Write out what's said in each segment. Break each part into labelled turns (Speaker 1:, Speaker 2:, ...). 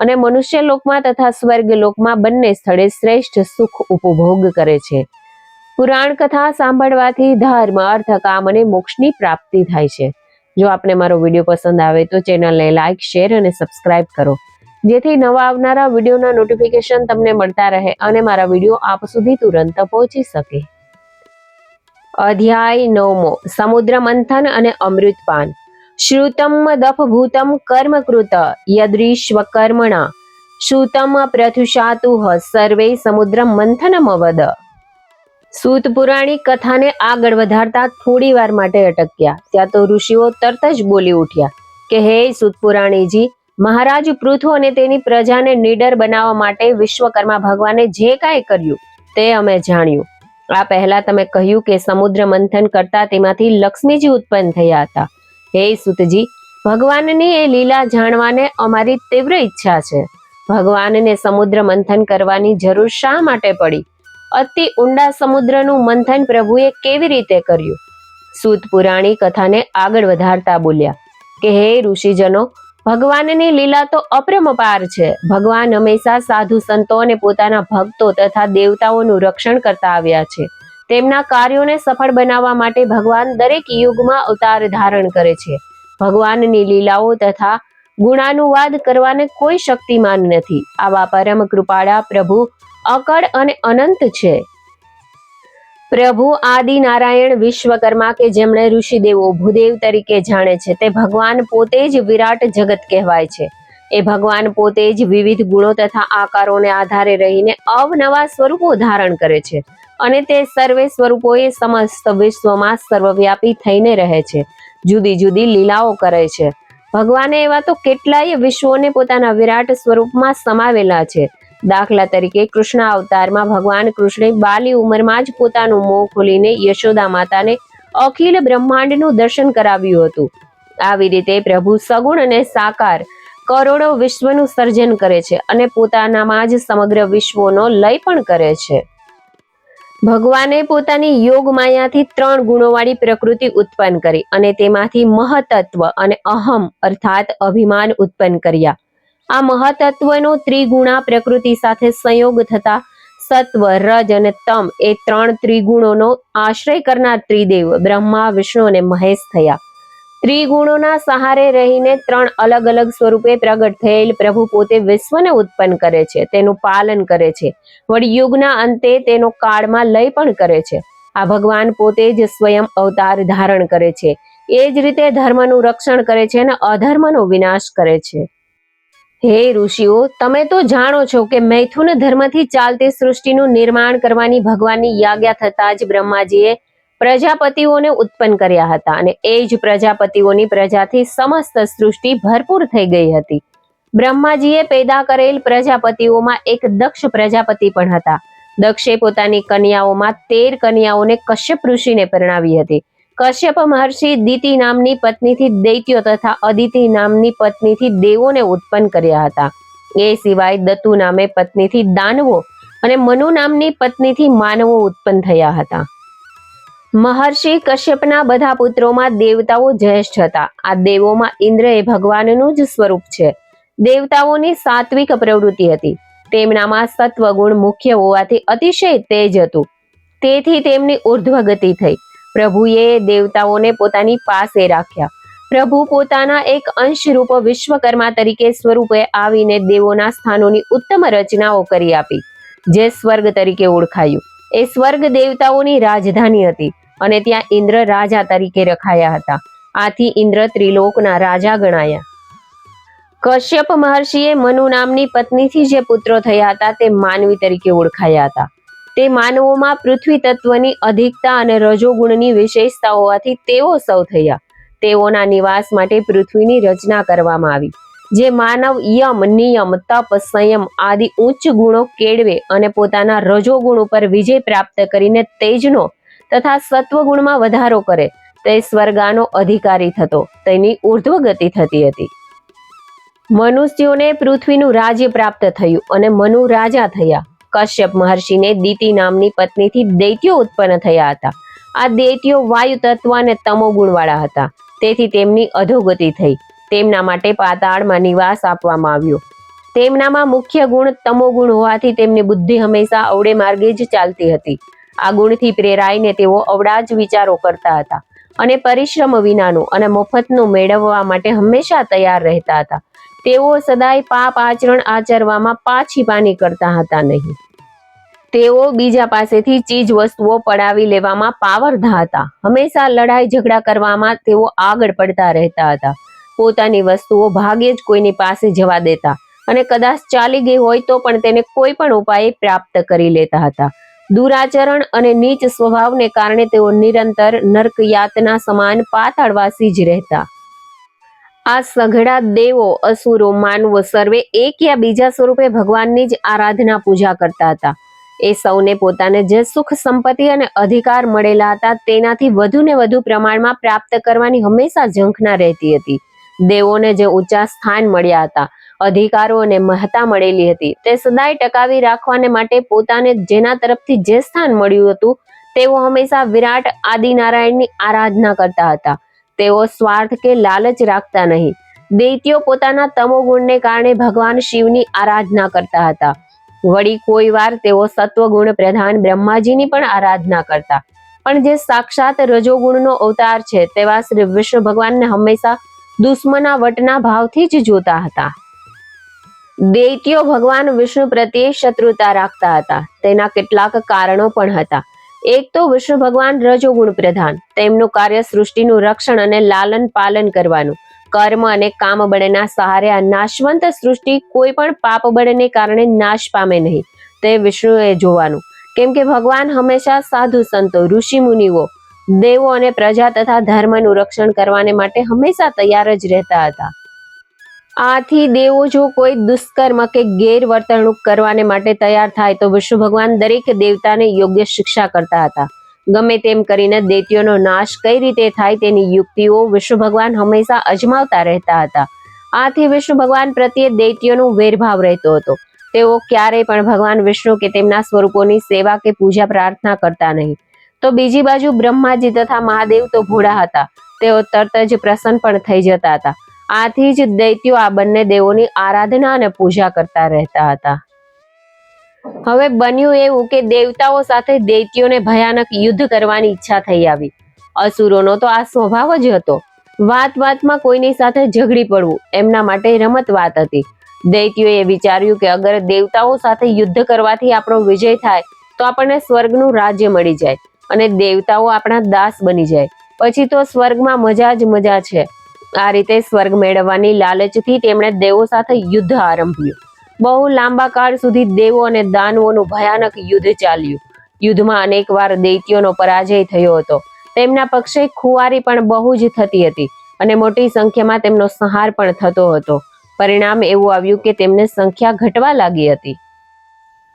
Speaker 1: અને મનુષ્ય લોકમાં તથા સ્વર્ગ લોકમાં બંને સ્થળે શ્રેષ્ઠ સુખ ઉપભોગ કરે છે. પુરાણ કથા સાંભળવાથી ધર્મ અર્થ કામ અને મોક્ષની પ્રાપ્તિ થાય છે. જો આપને મારો વીડિયો પસંદ આવે તો ચેનલને લાઇક શેર અને સબસ્ક્રાઇબ કરો. જેથી નવા આવનારા વિડીયોના નોટિફિકેશન તમને મળતા રહે અને મારા વીડિયો આપ સુધી તુરંત પહોંચી શકે. અધ્યાય નવમો. સમુદ્ર મંથન અને અમૃતપાન. શ્રુતમ દફભૂતમ કર્મકૃત યદૃશ્વ કર્મણા શ્રુતમ પ્રથુષાતુહ સર્વે સમુદ્ર મંથનમવદ સૂત પુરાણી કથાને આગળ વધારતા થોડી વાર માટે અટક્યા ત્યાં તો ઋષિઓ તરત જ બોલી ઉઠ્યા કે, હે સૂત પુરાણીજી મહારાજ પૃથુ અને તેની પ્રજાને નીડર બનાવવા માટે વિશ્વકર્મા ભગવાને જે કાંઈ કર્યું તે અમે જાણ્યું. આ પહેલા તમે કહ્યું કે સમુદ્ર મંથન કરતા તેમાંથી લક્ષ્મીજી ઉત્પન્ન થયા હતા. હે સુતજી, ભગવાનની એ લીલા જાણવાને અમારી તીવ્ર ઈચ્છા છે. ભગવાનને સમુદ્ર મંથન કરવાની જરૂર શા માટે પડી? અતિ ઊંડા સમુદ્રનું મંથન પ્રભુએ કેવી રીતે કર્યું? સૂત પુરાણી કથાને આગળ વધારતા બોલ્યા, કે હે ઋષિજનો, ભગવાનની લીલા તો અપ્રમપાર છે. ભગવાન હંમેશા સાધુ સંતો અને પોતાના ભક્તો તથા દેવતાઓનું રક્ષણ કરતા આવ્યા છે. તેમના કાર્યોને સફળ બનાવવા માટે ભગવાન દરેક યુગમાં અવતાર ધારણ કરે છે. ભગવાનની લીલાઓ તથા ગુણાનુવાદ કરવાને કોઈ શક્તિમાન નથી. આવા પરમ કૃપાળા પ્રભુ અકળ અને અનંત છે. પ્રભુ આદિ નારાયણ વિશ્વકર્મા કે જેમણે ઋષિદેવો ભૂદેવ તરીકે જાણે છે તે ભગવાન પોતે જ વિરાટ જગત કહેવાય છે. એ ભગવાન પોતે જ વિવિધ ગુણો તથા આકારોને આધારે રહીને અવનવા સ્વરૂપો ધારણ કરે છે. અને તે સર્વે સ્વરૂપોએ સમસ્ત વિશ્વમાં સર્વવ્યાપી થઈને રહે છે. જુદી જુદી લીલાઓ કરે છે. ભગવાને એવા તો કેટલાય વિશ્વોને પોતાના વિરાટ સ્વરૂપમાં સમાવેલા છે. દાખલા તરીકે કૃષ્ણ અવતારમાં ભગવાન કૃષ્ણે બાલી ઉંમરમાં જ પોતાનું મોં ખોલીને યશોદા માતાને અખિલ બ્રહ્માંડનું દર્શન કરાવ્યું હતું. આવી રીતે પ્રભુ સગુણ અને સાકાર કરોડો વિશ્વનું સર્જન કરે છે અને પોતાનામાં જ સમગ્ર વિશ્વોનો લય પણ કરે છે. ભગવાને પોતાની યોગ માયાથી ત્રણ ગુણોવાળી પ્રકૃતિ ઉત્પન્ન કરી અને તેમાંથી મહતત્વ અને અહમ અર્થાત અભિમાન ઉત્પન્ન કર્યા. આ મહતત્વનો ત્રિગુણા પ્રકૃતિ સાથે સંયોગ થતા સત્વ, રજ અને તમ એ ત્રણ ત્રિગુણોનો આશ્રય કરનાર ત્રિદેવ બ્રહ્મા, વિષ્ણુ અને મહેશ થયા. ત્રિગુણોના સહારે રહીને ત્રણ અલગ અલગ સ્વરૂપે પ્રગટ થયેલ પ્રભુ પોતે વિશ્વને ઉત્પન્ન કરે છે, તેનું પાલન કરે છે. વળી યુગના અંતે તેનો કાળમાં લય પણ કરે છે. આ ભગવાન પોતે જ સ્વયં અવતાર ધારણ કરે છે. એ જ રીતે ધર્મનું રક્ષણ કરે છે અને અધર્મનો વિનાશ કરે છે. હે ઋષિઓ, તમે તો જાણો છો કે મૈથુન ધર્મથી ચાલતી સૃષ્ટિનું નિર્માણ કરવાની ભગવાનની યાજ્ઞા થતા જ બ્રહ્માજીએ પ્રજાપતિઓને ઉત્પન્ન કર્યા હતા અને એ જ પ્રજાપતિઓની પ્રજાથી સમસ્ત સૃષ્ટિ ભરપૂર થઈ ગઈ હતી. બ્રહ્માજીએ પેદા કરેલ પ્રજાપતિઓમાં એક દક્ષ પ્રજાપતિ પણ હતા. દક્ષે પોતાની કન્યાઓમાં તેર કન્યાઓને કશ્યપ ઋષિને પરણાવી હતી. કશ્યપ મહર્ષિ દિતિ નામની પત્નીથી દૈત્યો તથા અદિતિ નામની પત્નીથી દેવોને ઉત્પન્ન કર્યા હતા. એ સિવાય દત્તુ નામે પત્નીથી દાનવો અને મનુ નામની પત્નીથી માનવો ઉત્પન્ન થયા હતા. મહર્ષિ કશ્યપના બધા પુત્રોમાં દેવતાઓ જ્યેષ્ઠ હતા. આ દેવોમાં ઇન્દ્ર એ ભગવાનનું જ સ્વરૂપ છે. દેવતાઓની સાત્વિક પ્રવૃત્તિ હતી. તેમનામાં સત્વગુણ મુખ્ય હોવાથી અતિશય તેજ હતું. તેથી તેમની ઉર્ધ્વ ગતિ થઈ. પ્રભુએ દેવતાઓને પોતાની પાસે રાખ્યા. પ્રભુ પોતાના એક અંશરૂપ વિશ્વકર્મા તરીકે સ્વરૂપે આવીને દેવોના સ્થાનોની ઉત્તમ રચનાઓ કરી આપી, જે સ્વર્ગ તરીકે ઓળખાયું. એ સ્વર્ગ દેવતાઓની રાજધાની હતી. અને ત્યાં ઇન્દ્ર રાજા તરીકે રખાયા હતા. આથી ઇન્દ્ર ત્રિલોકના રાજા ગણાયા. કશ્યપ મહર્ષિએ મનુ નામની પત્નીથી જે પુત્રો થયા હતા તે માનવી તરીકે ઓળખાયા હતા. તે માનવોમાં પૃથ્વી તત્વની અધિકતા અને રજોગુણની વિશેષતા હોવાથી તેઓ સૌ થયા. તેઓના નિવાસ માટે પૃથ્વીની રચના કરવામાં આવી, જે માનવ યમ, નિયમ, તપ, સંયમ આદિ ઉચ્ચ ગુણો કેળવે અને પોતાના રજોગુણ ઉપર વિજય પ્રાપ્ત કરીને તેજનો તથા સત્વગુણમાં વધારો કરે, તે સ્વર્ગાનો અધિકારી થતો, તેની ઉર્ધ્વ ગતિ થતી હતી. મનુષ્યોને પૃથ્વીનું રાજ્ય પ્રાપ્ત થયું અને મનુ રાજા થયા. કશ્યપ મહર્ષિને દીતિ નામની પત્નીથી દૈત્યો ઉત્પન્ન થયા હતા. આ દૈત્યો વાયુ તત્વ અને તમો ગુણવાળા હતા. તેથી તેમની અધોગતિ થઈ. તેમના માટે પાતાળમાં નિવાસ આપવામાં આવ્યો. તેમનામાં મુખ્ય ગુણ તમો ગુણ હોવાથી તેમની બુદ્ધિ હંમેશા અવળે માર્ગે જ ચાલતી હતી. આ ગુણથી પ્રેરાઈને તેઓ અવળા જ વિચારો કરતા હતા અને પરિશ્રમ વિનાનું અને મફતનું મેળવવા માટે હંમેશા તૈયાર રહેતા હતા. તેઓ સદાય પાપ આચરણ આચરવામાં પાછી પાની કરતા હતા નહીં. તેઓ બીજા પાસેથી ચીજ વસ્તુઓ પડાવી લેવામાં પાવરધા હતા. હંમેશા લડાઈ ઝઘડા કરવામાં તેઓ આગળ પડતા રહેતા હતા. પોતાની વસ્તુઓ ભાગ્યે જ કોઈની પાસે જવા દેતા અને કદાચ ચાલી ગઈ હોય તો પણ તેને કોઈ પણ ઉપાયે પ્રાપ્ત કરી લેતા હતા. દુરાચરણ અને નીચ સ્વભાવને કારણે તેઓ નિરંતર નર્ક યાતના સમાન પાતાળવાસી જ રહેતા. આ સઘળા દેવો અસુરો, માનવો સર્વે એક યા બીજા સ્વરૂપે ભગવાનની જ આરાધના પૂજા કરતા હતા. એ સૌને પોતાને જે સુખ સંપત્તિ અને અધિકાર મળેલા હતા તેનાથી વધુ ને વધુ પ્રમાણમાં પ્રાપ્ત કરવાની હંમેશા ઝંખના રહેતી હતી. દેવોને જે ઊંચા સ્થાન મળ્યા હતા અધિકારો અને મહતા મળેલી હતી. તે સદાય ટકાવી રાખવાને માટે પોતાને જેના તરફથી જે સ્થાન મળ્યું હતું, તેઓ હંમેશા વિરાટ આદિનારાયણની આરાધના કરતા હતા. તેઓ સ્વાર્થ કે લાલચ રાખતા નહીં. દૈત્યો પોતાના તમોગુણને કારણે ભગવાન શિવની આરાધના કરતા હતા. વળી કોઈ વાર તેઓ સત્વગુણ પ્રધાન બ્રહ્માજીની પણ આરાધના કરતા. પણ જે સાક્ષાત રજોગુણનો અવતાર છે, તેવા શ્રી વિષ્ણુ ભગવાનને હંમેશા દુશ્મના વટના ભાવથી જ જોતા હતા. દૈત્યો ભગવાન વિષ્ણુ પ્રત્યે શત્રુતા રાખતા હતા. તેના કેટલાક કારણો પણ હતા. એક તો વિષ્ણુ ભગવાન રજોગુણ પ્રધાન. તેમનું કાર્ય સૃષ્ટિનું રક્ષણ અને લાલન પાલન કરવાનું. કર્મ અને કામ બળના સહારે આ નાશવંત સૃષ્ટિ કોઈ પણ પાપ બળને કારણે નાશ પામે નહીં. તે વિષ્ણુએ જોવાનું. કેમ કે ભગવાન હંમેશા સાધુ સંતો, ઋષિ મુનિઓ દેવો અને પ્રજા તથા ધર્મનું રક્ષણ કરવાને માટે હંમેશા તૈયાર જ રહેતા હતા. આથી દેવો જો કોઈ દુષ્કર્મ કે ગેરવર્તણૂક કરવાને માટે તૈયાર થાય તો વિષ્ણુ ભગવાન દરેક દેવતાને યોગ્ય શિક્ષા કરતા હતા. ગમે તેમ કરીને દૈત્યોનો નાશ કઈ રીતે થાય તેની યુક્તિઓ વિષ્ણુ ભગવાન હંમેશા અજમાવતા રહેતા હતા. આથી વિષ્ણુ ભગવાન પ્રત્યે દૈત્યોનો વેરભાવ રહેતો હતો. તેઓ ક્યારેય પણ ભગવાન વિષ્ણુ કે તેમના સ્વરૂપોની સેવા કે પૂજા પ્રાર્થના કરતા નહીં. તો બીજી બાજુ બ્રહ્માજી તથા મહાદેવ તો ભોળા હતા. તેઓ તરત જ પ્રસન્ન પણ થઈ જતા હતા. આથી જ દૈત્યો આ બંને દેવોની આરાધના અને પૂજા કરતા રહેતા હતા. હવે બન્યું એવું કે દેવતાઓ સાથે દૈત્યોને ભયાનક યુદ્ધ કરવાની ઈચ્છા થઈ આવી. અસુરોનો તો આ સ્વભાવ જ હતો. વાત વાતમાં કોઈની સાથે ઝઘડી પડવું, એમના માટે રમત વાત હતી. દૈત્યોએ વિચાર્યું કે અગર દેવતાઓ સાથે યુદ્ધ કરવાથી આપણો વિજય થાય, તો આપણને સ્વર્ગનું રાજ્ય મળી જાય. અને દેવતાઓ આપણા દાસ બની જાય. પછી તો સ્વર્ગમાં મજા જ મજા છે. આ રીતે સ્વર્ગ મેળવવાની લાલચથી તેમણે દેવો સાથે યુદ્ધ આરંભ્યું. બહુ લાંબા કાળ સુધી દેવો અને દાનવોનું ભયાનક યુદ્ધ ચાલ્યું. યુદ્ધમાં અનેકવાર દૈત્યોનો પરાજય થયો હતો. તેમના પક્ષે ખુવારી પણ બહુ જ થતી હતી અને મોટી સંખ્યામાં તેમનો સંહાર પણ થતો હતો. પરિણામ એવું આવ્યું કે તેમને સંખ્યા ઘટવા લાગી હતી.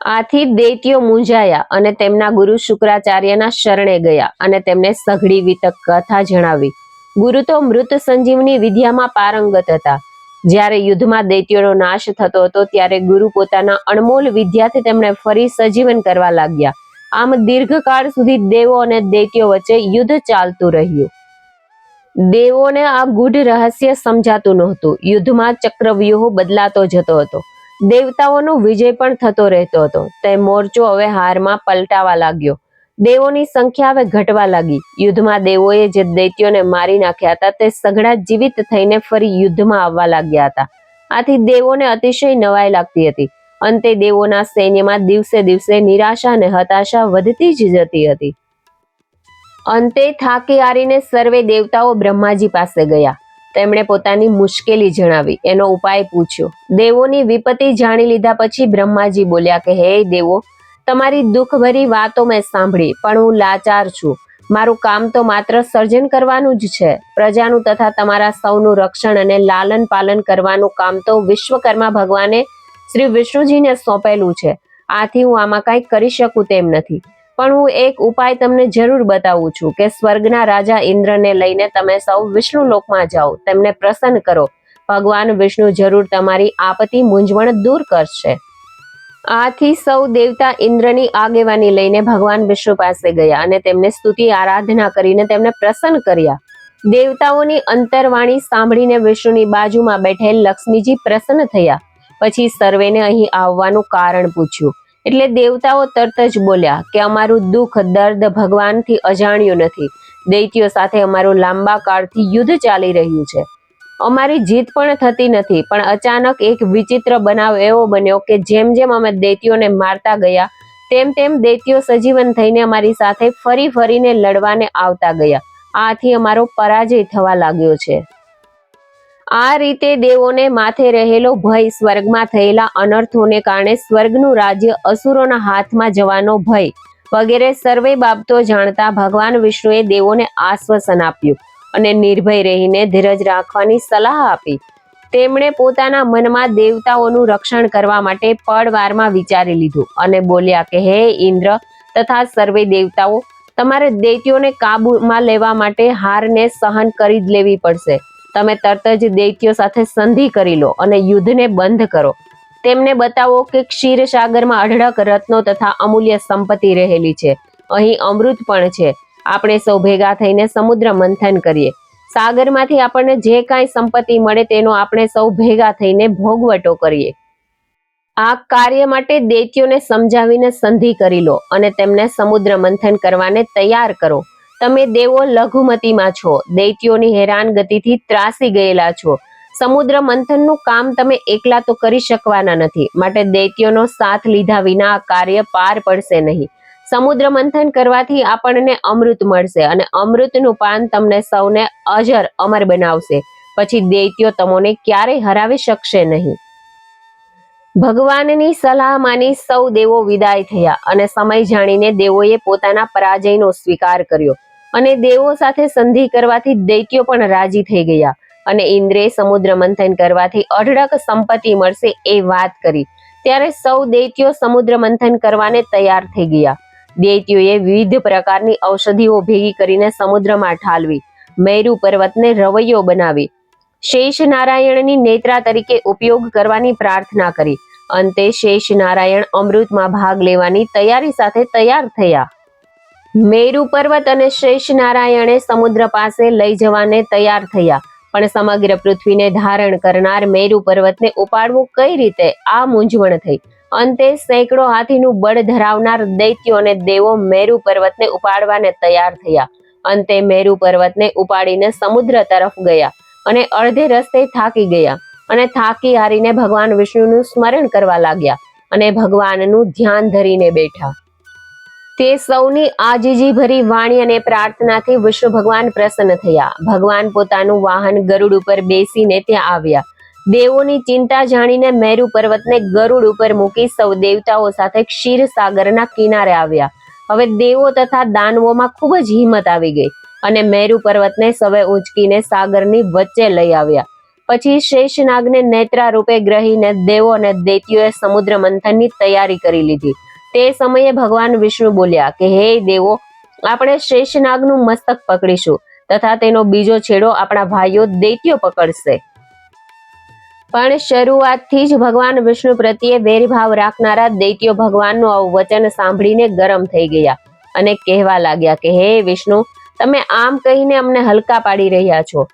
Speaker 1: આથી દૈત્યો મૂંઝાયા અને તેમના ગુરુ શુક્રાચાર્યના શરણે ગયા અને તેમને સઘળી વિતક કથા જણાવી. ગુરુ તો મૃત સંજીવની વિદ્યામાં પારંગત હતા. જ્યારે યુદ્ધમાં દૈત્યોનો નાશ થતો હતો ત્યારે ગુરુ પોતાના અણમોલ વિદ્યાથી તેમને ફરી સજીવન કરવા લાગ્યા. આમ દીર્ઘકાળ સુધી દેવો અને દૈત્યો વચ્ચે યુદ્ધ ચાલતું રહ્યું. દેવોને આ ગૂઢ રહસ્ય સમજાતું નહોતું. યુદ્ધમાં ચક્રવ્યૂહ બદલાતો જતો હતો. દેવતાઓનો વિજય પણ થતો રહેતો હતો. તે મોરચો હવે હારમાં પલટાવા લાગ્યો. દેવોની સંખ્યા હવે ઘટવા લાગી. યુદ્ધમાં દેવોએ જે દૈત્યોને મારી નાખ્યા હતા, તે સઘળા જીવિત થઈને ફરી યુદ્ધમાં આવવા લાગ્યા હતા. આથી દેવોને અતિશય નવાઈ લાગતી હતી. અંતે દેવોના સૈન્યમાં દિવસે દિવસે નિરાશા અને હતાશા વધતી જ જતી હતી. અંતે થાકી હારીને સર્વે દેવતાઓ બ્રહ્માજી પાસે ગયા. તેમણે પોતાની મુશ્કેલી જણાવી. એનો ઉપાય પૂછ્યો. દેવોની વિપત્તિ જાણી લીધા પછી બ્રહ્માજી બોલ્યા કે, હે દેવો, તમારી દુઃખભરી વાતો મેં સાંભળી, પણ હું લાચાર છું. મારું કામ તો માત્ર સર્જન કરવાનું જ છે. પ્રજાનું તથા તમારા સૌનું રક્ષણ અને લાલન પાલન કરવાનું કામ તો વિશ્વકર્મા ભગવાને શ્રી વિષ્ણુજીને સોંપેલું છે. આથી હું આમાં કંઈ કરી શકું તેમ નથી. પણ હું એક ઉપાય તમને જરૂર બતાવું છું કે સ્વર્ગના રાજા ઇન્દ્રને લઈને તમે સૌ વિષ્ણુ લોકમાં જાઓ, તેમને પ્રસન્ન કરો. ભગવાન વિષ્ણુ જરૂર તમારી આપત્તિ મૂંઝવણ દૂર કરશે. આથી સૌ દેવતા ઇન્દ્રની આગેવાની લઈને ભગવાન વિષ્ણુ પાસે ગયા અને તેમને સ્તુતિ આરાધના કરીને તેમને પ્રસન્ન કર્યા. દેવતાઓની અંતરવાણી સાંભળીને વિષ્ણુની બાજુમાં બેઠેલ લક્ષ્મીજી પ્રસન્ન થયા. પછી સર્વેને અહીં આવવાનું કારણ પૂછ્યું. એટલે દેવતાઓ તરત જ બોલ્યા કે અમારું દુઃખ દર્દ ભગવાનથી અજાણ્યું નથી. દૈત્યો સાથે અમારું લાંબા કાળથી યુદ્ધ ચાલી રહ્યું છે. અમારી જીત પણ થતી નથી, પણ અચાનક એક વિચિત્ર બનાવ એવો બન્યો કે જેમ જેમ અમે દૈત્યોને મારતા ગયા, તેમ તેમ દૈત્યો સજીવન થઈને અમારી સાથે ફરી ફરીને લડવાને આવતા ગયા. આથી અમારો પરાજય થવા લાગ્યો છે. આ રીતે દેવોને માથે રહેલો ભય સ્વર્ગમાં થયેલા અનર્થોને કારણે સ્વર્ગનું રાજ્ય અસુરોના હાથમાં જવાનો ભય વગેરે સર્વે બાબતો જાણતા ભગવાન વિષ્ણુએ દેવોને આશ્વાસન આપ્યું અને નિર્ભય રહીને ધીરજ રાખવાની સલાહ આપી. તેમણે પોતાના મનમાં દેવતાઓનું રક્ષણ કરવા માટે પળવારમાં વિચારી લીધું અને બોલ્યા કે, હે ઇન્દ્ર, તથા સર્વે દેવતાઓ, તમારે દૈત્યોને કાબૂમાં લેવા માટે હારને સહન કરી જ લેવી પડશે. તમે તરત જ દૈત્યો સાથે સંધિ કરી લો અને યુદ્ધને બંધ કરો. તેમને બતાવો કે ક્ષીરસાગરમાં અઢળક રત્નો તથા અમૂલ્ય સંપત્તિ રહેલી છે. અહીં અમૃત પણ છે. આપણે સૌ ભેગા થઈને સમુદ્ર મંથન કરીએ. સાગરમાંથી આપણને જે કાંઈ સંપત્તિ મળે તેનો આપણે સૌ ભેગા થઈને ભોગવટો કરીએ. આ કાર્ય માટે દૈત્યોને સમજાવીને સંધિ કરી લો અને તેમને સમુદ્ર મંથન કરવાને તૈયાર કરો. તમે દેવો લઘુમતીમાં છો. દૈત્યોની હેરાનગતિથી ત્રાસી ગયેલા છો. સમુદ્ર મંથનનું કામ તમે એકલા તો કરી શકવાના નથી. માટે દૈત્યોનો સાથ લીધા વિના કાર્ય પાર પડશે નહીં. સમુદ્ર મંથન કરવાથી આપણને અમૃત મળશે અને અમૃતનું પાન તમને સૌને અજર અમર બનાવશે. પછી દૈત્યો તમોને ક્યારેય હરાવી શકશે નહીં. ભગવાનની સલાહ માની સૌ દેવો વિદાય થયા અને સમય જાણીને દેવોએ પોતાના પરાજયનો સ્વીકાર કર્યો. અને દેવો સાથે સંધિ કરવાથી દૈત્યો પણ રાજી થઈ ગયા. અને ઇન્દ્રે સમુદ્ર મંથન કરવાથી અઢળક સંપત્તિ મળશે એ વાત કરી. ત્યારે સૌ દૈત્યો સમુદ્ર મંથન કરવાને તૈયાર થઈ ગયા. દૈત્યોએ વિવિધ પ્રકારની ઔષધિઓ ભેગી કરીને સમુદ્રમાં ઠાલવી, મેરુ પર્વતને રવૈયો બનાવી શેષ નારાયણની નેત્રા તરીકે ઉપયોગ કરવાની પ્રાર્થના કરી. અંતે શેષ નારાયણ અમૃતમાં ભાગ લેવાની તૈયારી સાથે તૈયાર થયા. મેરુ પર્વત અને શેષ નારાયણે સમુદ્ર પાસે લઈ જવાને તૈયાર થયા. પણ સમગ્ર પૃથ્વીને ધારણ કરનાર મેરુ પર્વતને ઉપાડવું કઈ રીતે? આ મૂંઝવણ થઈ. અંતે સેંકડો હાથીનું બળ ધરાવનાર દૈત્યો અને દેવો મેરુ પર્વતને ઉપાડવાને તૈયાર થયા. અંતે મેરુ પર્વતને ઉપાડીને સમુદ્ર તરફ ગયા અને અડધે રસ્તે થાકી ગયા અને થાકી હારીને ભગવાન વિષ્ણુનું સ્મરણ કરવા લાગ્યા અને ભગવાનનું ધ્યાન ધરીને બેઠા. તે સૌની આજીજી ભરી વાણી અને પ્રાર્થનાથી વિષ્ણુ ભગવાન પ્રસન્ન થયા. ભગવાન પોતાનું વાહન ગરુડ ઉપર બેસીને ત્યાં આવ્યા. દેવોની ચિંતા જાણીને મેરુ પર્વતને ગરુડ ઉપર મૂકી સૌ દેવતાઓ સાથે ક્ષીર સાગરના કિનારે આવ્યા. હવે દેવો તથા દાનવોમાં ખૂબ જ હિંમત આવી ગઈ અને મેરુ પર્વતને સવે ઉંચકીને સાગરની વચ્ચે લઈ આવ્યા. પછી શેષનાગને નેત્રા રૂપે ગ્રહીને દેવો અને દૈત્યોએ સમુદ્ર મંથનની તૈયારી કરી લીધી. તે સમયે ભગવાન વિષ્ણુ બોલ્યા કે, હે દેવો, આપણે શેષનાગનું મસ્તક પકડીશું તથા તેનો બીજો છેડો આપણા ભાઈઓ દૈત્યો પકડશે. પણ શરૂઆતથી જ ભગવાન વિષ્ણુ પ્રત્યે વેરભાવ રાખનારા દૈત્યો ભગવાનનું આવું વચન સાંભળીને ગરમ થઈ ગયા અને કહેવા લાગ્યા કે, હે વિષ્ણુ, તમે આમ કહીને અમને હલકા પાડી રહ્યા છો.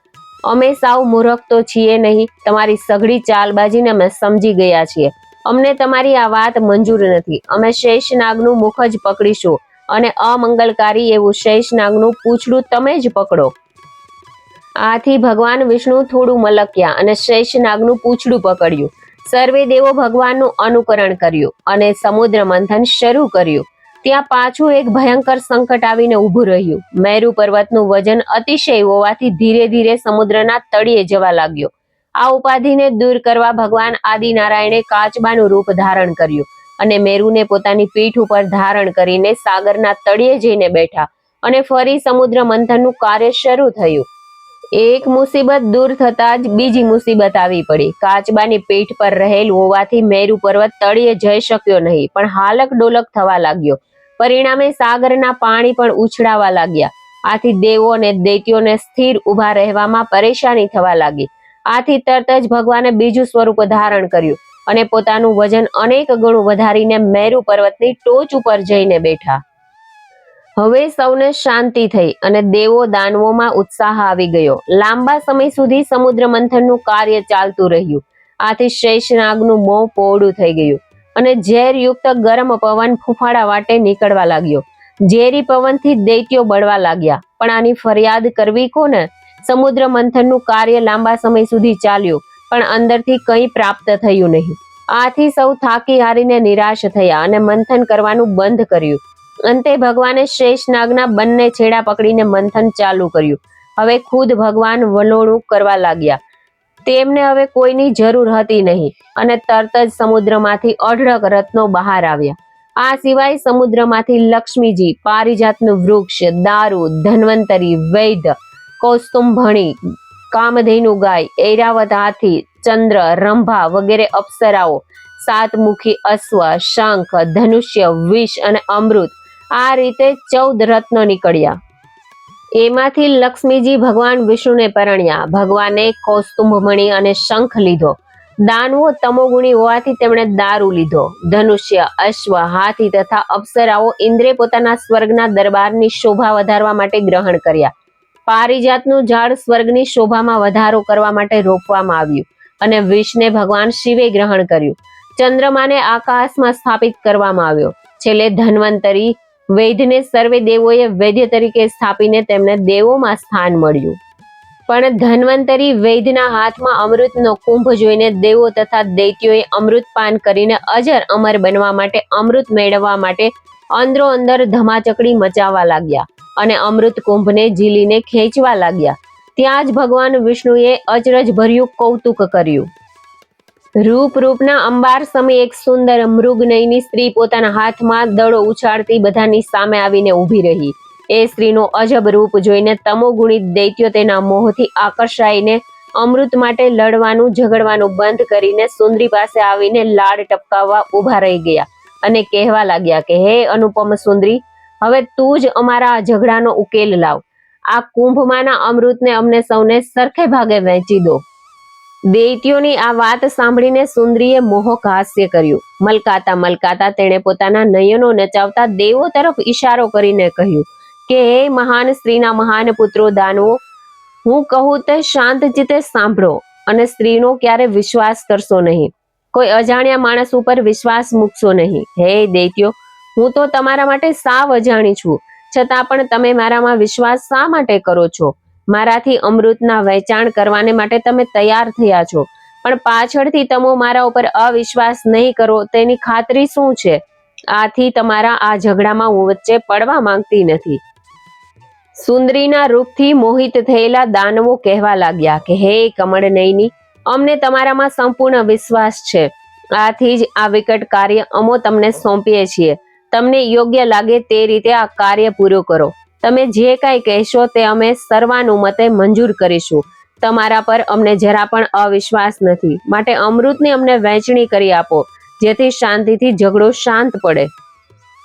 Speaker 1: અમે સાવ મૂર્ખ તો છીએ નહીં, તમારી સઘળી ચાલબાજીને અમે સમજી ગયા છીએ. અમને તમારી આ વાત મંજૂર નથી. અમે શેષનાગનું મુખ જ પકડીશું અને અમંગલકારી એવું શેષનાગનું પૂછડું તમે જ પકડો. આથી ભગવાન વિષ્ણુ થોડું મલક્યા અને શેષનાગનું પૂછડું પકડ્યું. સર્વે દેવો ભગવાનનું અનુકરણ કર્યું અને સમુદ્ર મંથન શરૂ કર્યું. ત્યાં પાછું એક ભયંકર સંકટ આવીને ઊભું રહ્યું. મેરુ પર્વતનું વજન અતિશય હોવાથી ધીરે ધીરે સમુદ્રના તળિયે જવા લાગ્યો. આ ઉપાધિને દૂર કરવા ભગવાન આદિનારાયણે કાચબાનું રૂપ ધારણ કર્યું અને મેરુને પોતાની પીઠ ઉપર ધારણ કરીને સાગરના તળિયે જઈને બેઠા અને ફરી સમુદ્ર મંથનનું કાર્ય શરૂ થયું. એક મુસીબત દૂર થતા જ બીજી મુસીબત આવી પડી. કાચબાની પીઠ પર રહેલ હોવાથી મેરુ પર્વત તળિયે જઈ શક્યો નહીં, પણ હાલક ડોલક થવા લાગ્યો. પરિણામે સાગરના પાણી પણ ઉછળાવા લાગ્યા. આથી દેવો અને દૈત્યોને સ્થિર ઊભા રહેવામાં પરેશાની થવા લાગી. આથી તરત જ ભગવાને બીજું સ્વરૂપ ધારણ કર્યું અને પોતાનું વજન અનેક ગણું વધારીને મેરુ પર્વતની ટોચ ઉપર જઈને બેઠા. હવે સૌને શાંતિ થઈ અને દેવો દાનવોમાં ઉત્સાહ આવી ગયો. લાંબા સમય સુધી સમુદ્ર મંથનનું કાર્ય ચાલતું રહ્યું. આથી શેષનાગનું મોં પોળું થઈ ગયું અને ઝેરયુક્ત ગરમ પવન ફૂફાડા વાટે નીકળવા લાગ્યો. ઝેરી પવનથી દૈત્યો બળવા લાગ્યા. પણ આની ફરિયાદ કરવી કોને? સમુદ્ર મંથનનું કાર્ય લાંબા સમય સુધી ચાલ્યું, પણ અંદરથી કંઈ પ્રાપ્ત થયું નહીં. આથી સૌ થાકી હારીને નિરાશ થયા અને મંથન કરવાનું બંધ કર્યું. અંતે ભગવાને શેષનાગના બંને છેડા પકડીને મંથન ચાલુ કર્યું. હવે ખુદ ભગવાન વલોણું કરવા લાગ્યા. તેમને હવે કોઈની જરૂર હતી નહીં અને તરત જ સમુદ્રમાંથી અઢળક રત્નો બહાર આવ્યા. આ સિવાય સમુદ્રમાંથી લક્ષ્મીજી, પારિજાતનું વૃક્ષ, દારૂ, ધન્વંતરી, વૈદ્ય કૌસ્તુંભણી કામધેનુ ગાય, ઐરાવત હાથી, ચંદ્ર, રંભા વગેરે અપ્સરાઓ, સાતમુખી, અશ્વ, શંખ, ધનુષ્ય, વિષ અને અમૃત આ રીતે ચૌદ રત્નો નીકળ્યા. એમાંથી લક્ષ્મીજી ભગવાન વિષ્ણુને પરણ્યા. ભગવાને કૌસ્તુંભમણી અને શંખ લીધો. દાનવો તમોગુણી હોવાથી તેમણે દારૂ લીધો. ધનુષ્ય, અશ્વ, હાથી તથા અપ્સરાઓ ઇન્દ્રે પોતાના સ્વર્ગના દરબારની શોભા વધારવા માટે ગ્રહણ કર્યા. પારિજાતનું ઝાડ સ્વર્ગની શોભામાં વધારો કરવા માટે રોપવામાં આવ્યું અને વિષને ભગવાન શિવે ગ્રહણ કર્યું. ચંદ્રમાને આકાશમાં સ્થાપિત કરવામાં આવ્યો. છેલ્લે ધન્વંતરી વૈદ્યને સર્વે દેવોએ વૈદ્ય તરીકે સ્થાપીને તેમને દેવોમાં સ્થાન મળ્યું. પણ ધન્વંતરી વૈદ્યના હાથમાં અમૃતનો કુંભ જોઈને દેવો તથા દૈત્યોએ અમૃત પાન કરીને અજર અમર બનવા માટે અમૃત મેળવવા માટે અંદરો અંદર ધમાચકડી મચાવવા લાગ્યા. અને અમૃત કુંભને ઝીલીને ખેંચવા લાગ્યા. ત્યાં જ ભગવાન વિષ્ણુએ અચરજ ભર્યું કૌતુક કર્યું. રૂપ રૂપના અંબાર સમયે એક સુંદર મૃગનયની સ્ત્રી પોતાના હાથમાં દડો ઉછાળતી બધાની સામે આવીને ઊભી રહી. એ સ્ત્રીનો અજબ રૂપ જોઈને તમોગુણિત દૈત્યો તેના મોહથી આકર્ષાઈને અમૃત માટે લડવાનું ઝઘડવાનું બંધ કરીને સુંદરી પાસે આવીને લાડ ટપકાવવા ઊભા રહી ગયા અને કહેવા લાગ્યા કે, હે અનુપમ સુંદરી હવે તું જ અમારા આ ઝઘડાનો ઉકેલ લાવ. આ કુંભમાંના અમૃતને અમને સૌને સરખે ભાગે વહેંચી દો. દૈત્યોની આ વાત સાંભળીને સુંદરીએ મોહક હાસ્ય કર્યું. મલકાતા મલકાતા તેણે પોતાના નયનો નચાવતા દેવો તરફ ઈશારો કરીને કહ્યું, કે હે મહાન સ્ત્રીના મહાન પુત્રો દાનવો, હું કહું તે શાંત ચિત્તે સાંભળો અને સ્ત્રીનો ક્યારે વિશ્વાસ કરશો નહીં. કોઈ અજાણ્યા માણસ ઉપર વિશ્વાસ મૂકશો નહીં. હે દૈત્યો હું તો તમારા માટે સાવ અજાણી છું. છતાં પણ તમે મારામાં વિશ્વાસ શા માટે કરો છો? મારાથી અમૃતના વહેંચાણ કરવાને માટે તમે તૈયાર થયા છો. પણ પાછળથી તમે મારા ઉપર અવિશ્વાસ નહીં કરો, તેની ખાતરી શું છે? આથી તમારા આ ઝઘડામાં હું વચ્ચે પડવા માંગતી નથી. સુંદરીના રૂપથી મોહિત થયેલા દાનવો કહેવા લાગ્યા કે, હે કમળ નયની અમને તમારામાં સંપૂર્ણ વિશ્વાસ છે. આથી જ આ વિકટ કાર્ય અમો તમને સોંપીએ છીએ. તમને યોગ્ય લાગે તે રીતે આ કાર્ય પૂરું કરો. તમે જે કાંઈ કહેશો તે અમે સર્વાનુમતે મંજૂર કરીશું. તમારા પર અમને જરા પણ અવિશ્વાસ નથી. માટે અમૃતની અમને વહેંચણી કરી આપો, જેથી શાંતિથી ઝઘડો શાંત પડે.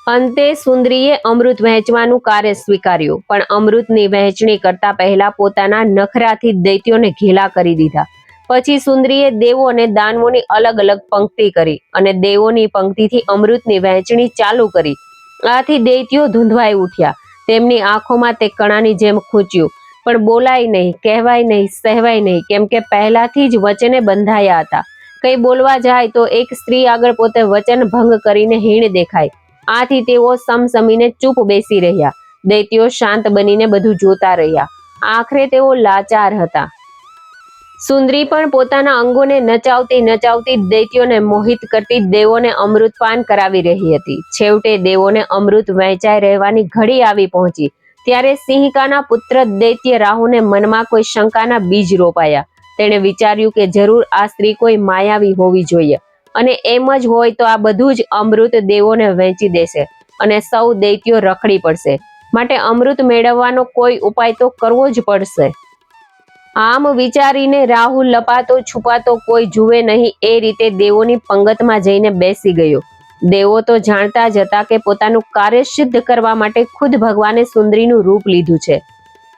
Speaker 1: અંતે સુંદરીએ અમૃત વહેંચવાનું કાર્ય સ્વીકાર્યું, પણ અમૃતની વહેંચણી કરતા પહેલા પોતાના નખરાથી દૈત્યોને ઘેલા કરી દીધા. પછી સુંદરીએ દેવો અને દાનવોની અલગ અલગ પંક્તિ કરી અને દેવોની પંક્તિથી અમૃતની વહેંચણી ચાલુ કરી. આથી દૈત્યો ધૂંધવાઈ ઉઠ્યા. તેમની આંખોમાં તે કણાની જેમ ખૂંચ્યું. પણ બોલાય નહીં, કહેવાય નહીં, સહેવાય નહીં, કેમ કે પહેલાથી જ વચને બંધાયા હતા. કંઈ બોલવા જાય તો એક સ્ત્રી આગળ પોતે વચન ભંગ કરીને હીણ દેખાય. આથી તેઓ સમસમીને ચૂપ બેસી રહ્યા. દૈત્યો શાંત બનીને બધું જોતા રહ્યા. આખરે તેઓ લાચાર હતા. સુંદરી પણ પોતાના અંગોને નચાવતી નચાવતી દૈત્યોને મોહિત કરતી દેવોને અમૃતપાન કરાવી રહી હતી. છેવટે દેવોને અમૃત વહેંચાઈ રહેવાની ઘડી આવી પહોંચી. ત્યારે સિંહિકાના પુત્ર દૈત્ય રાહુને મનમાં કોઈ શંકાના બીજ રોપાયા. તેણે વિચાર્યું કે જરૂર આ સ્ત્રી કોઈ માયાવી હોવી જોઈએ. અને એમ જ હોય તો આ બધું જ અમૃત દેવોને વહેંચી દેશે અને સૌ દૈત્યો રખડી પડશે. માટે અમૃત મેળવવાનો કોઈ ઉપાય તો કરવો જ પડશે. આમ વિચારીને રાહુલ લપાતો છુપાતો કોઈ જુએ નહીં, એ રીતે દેવોની પંગતમાં જઈને બેસી ગયો. દેવો તો જાણતા જ હતા કે પોતાનું કાર્ય સિદ્ધ કરવા માટે ખુદ ભગવાને સુંદરીનું રૂપ લીધું છે.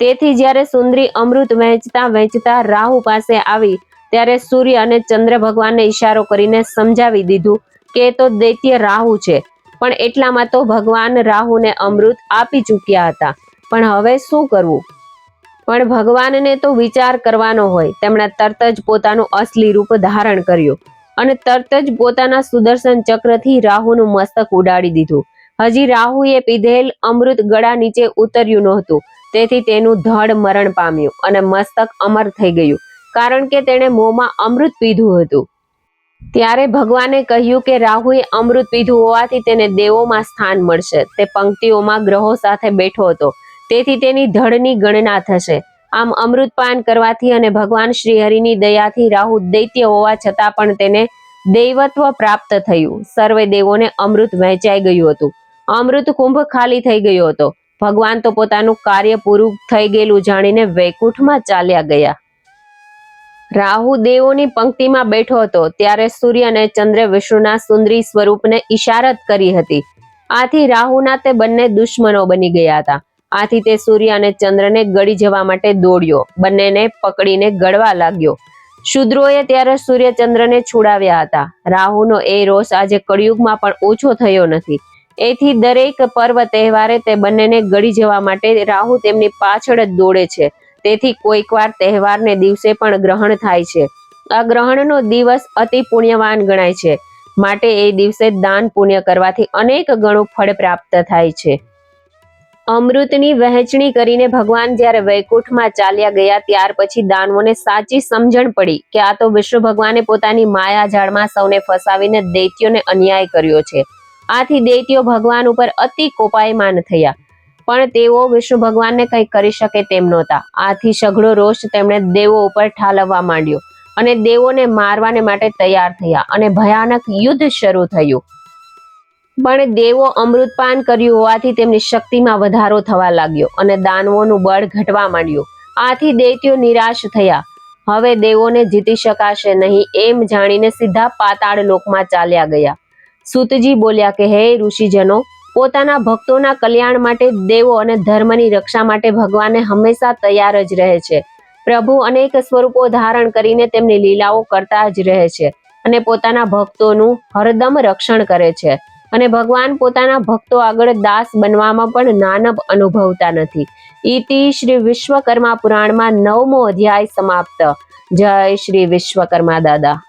Speaker 1: તેથી જ્યારે સુંદરી અમૃત વહેંચતા વહેંચતા રાહુ પાસે આવી, ત્યારે સૂર્ય અને ચંદ્ર ભગવાનને ઈશારો કરીને સમજાવી દીધું કે તો દૈત્ય રાહુ છે, પણ એટલામાં તો ભગવાન રાહુને અમૃત આપી ચૂક્યા હતા. પણ હવે શું કરવું? પણ ભગવાનને તો વિચાર કરવાનો હોય. તેમણે તરત જ પોતાનું અસલી રૂપ ધારણ કર્યું અને તરત જ પોતાના સુદર્શન ચક્રથી રાહુનું મસ્તક ઉડાડી દીધું. હજી રાહુએ પીધેલ અમૃત ગળા નીચે ઉતર્યું નહોતું. તેથી તેનું ધડ મરણ પામ્યું અને મસ્તક અમર થઈ ગયું, કારણ કે તેણે મોંમાં અમૃત પીધું હતું. ત્યારે ભગવાને કહ્યું કે રાહુએ અમૃત પીધું હોવાથી તેને દેવોમાં સ્થાન મળશે. તે પંક્તિઓમાં ગ્રહો સાથે બેઠો હતો. તેથી તેની ધડની ગણના થશે. આમ અમૃતપાન કરવાથી અને ભગવાન શ્રી હરિની દયાથી રાહુ દૈત્ય હોવા છતાં પણ તેને દૈવત્વ પ્રાપ્ત થયું. સર્વે દેવોને અમૃત વહેંચાઈ ગયું હતું. અમૃત કુંભ ખાલી થઈ ગયો હતો. ભગવાન તો પોતાનું કાર્ય પૂરું થઈ ગયેલું જાણીને વૈકુંઠમાં ચાલ્યા ગયા. રાહુ દેવોની પંક્તિમાં બેઠો હતો. ત્યારે સૂર્ય અને ચંદ્ર વિષ્ણુના સુંદરી સ્વરૂપને ઈશારત કરી હતી. આથી રાહુના તે બંને દુશ્મનો બની ગયા હતા. આથી તે સૂર્ય અને ચંદ્રને ગળી જવા માટે દોડ્યો. બંનેને પકડીને ગળવા લાગ્યો. શુદ્રોએ ત્યારે સૂર્ય ચંદ્રને છોડાવ્યા હતા. રાહુનો એ રોષ આજે કળિયુગમાં પણ ઓછો થયો નથી. એથી દરેક પર્વ તહેવારે તે બંનેને ગળી જવા માટે રાહુ તેમની પાછળ જ દોડે છે. તેથી કોઈકવાર તહેવારને દિવસે પણ ગ્રહણ થાય છે. આ ગ્રહણનો દિવસ અતિ પુણ્યવાન ગણાય છે. માટે એ દિવસે દાન પુણ્ય કરવાથી અનેક ગણું ફળ પ્રાપ્ત થાય છે. અમૃતની વહેંચણી કરીને ભગવાન જ્યારે વૈકુંઠમાં ચાલ્યા ગયા, ત્યાર પછી દાનવોને સાચી સમજણ પડી કે આ તો વિષ્ણુ ભગવાને પોતાની માયા જાળમાં સૌને ફસાવીને દૈત્યોને અન્યાય કર્યો છે. આથી દૈત્યો ભગવાન ઉપર અતિ કોપાયમાન થયા. પણ તેઓ વિષ્ણુ ભગવાનને કંઈ કરી શકે તેમ નહોતા. આથી સઘળો રોષ તેમણે દેવો ઉપર ઠાલવવા માંડ્યો અને દેવોને મારવાને માટે તૈયાર થયા અને ભયાનક યુદ્ધ શરૂ થયું. પણ દેવો અમૃતપાન કર્યું હોવાથી તેમની શક્તિમાં વધારો થવા લાગ્યો અને દાનવોનું બળ ઘટવા માંડ્યું. આથી દૈત્યો નિરાશ થયા. હવે દેવોને જીતી શકાશે નહીં એમ જાણીને સીધા પાતાળ લોકમાં ચાલ્યા ગયા. સુતજી બોલ્યા કે, હે ઋષિજનો, પોતાના ભક્તોના કલ્યાણ માટે દેવો અને ધર્મની રક્ષા માટે ભગવાને હંમેશા તૈયાર જ રહે છે. પ્રભુ અનેક સ્વરૂપો ધારણ કરીને તેમની લીલાઓ કરતા જ રહે છે અને પોતાના ભક્તોનું હરદમ રક્ષણ કરે છે. અને ભગવાન પોતાના ભક્તો આગળ દાસ બનવામાં પણ નાનપ અનુભવતા નથી. ઈતિ શ્રી વિશ્વકર્મા પુરાણમાં નવમો અધ્યાય સમાપ્ત. જય શ્રી વિશ્વકર્મા દાદા.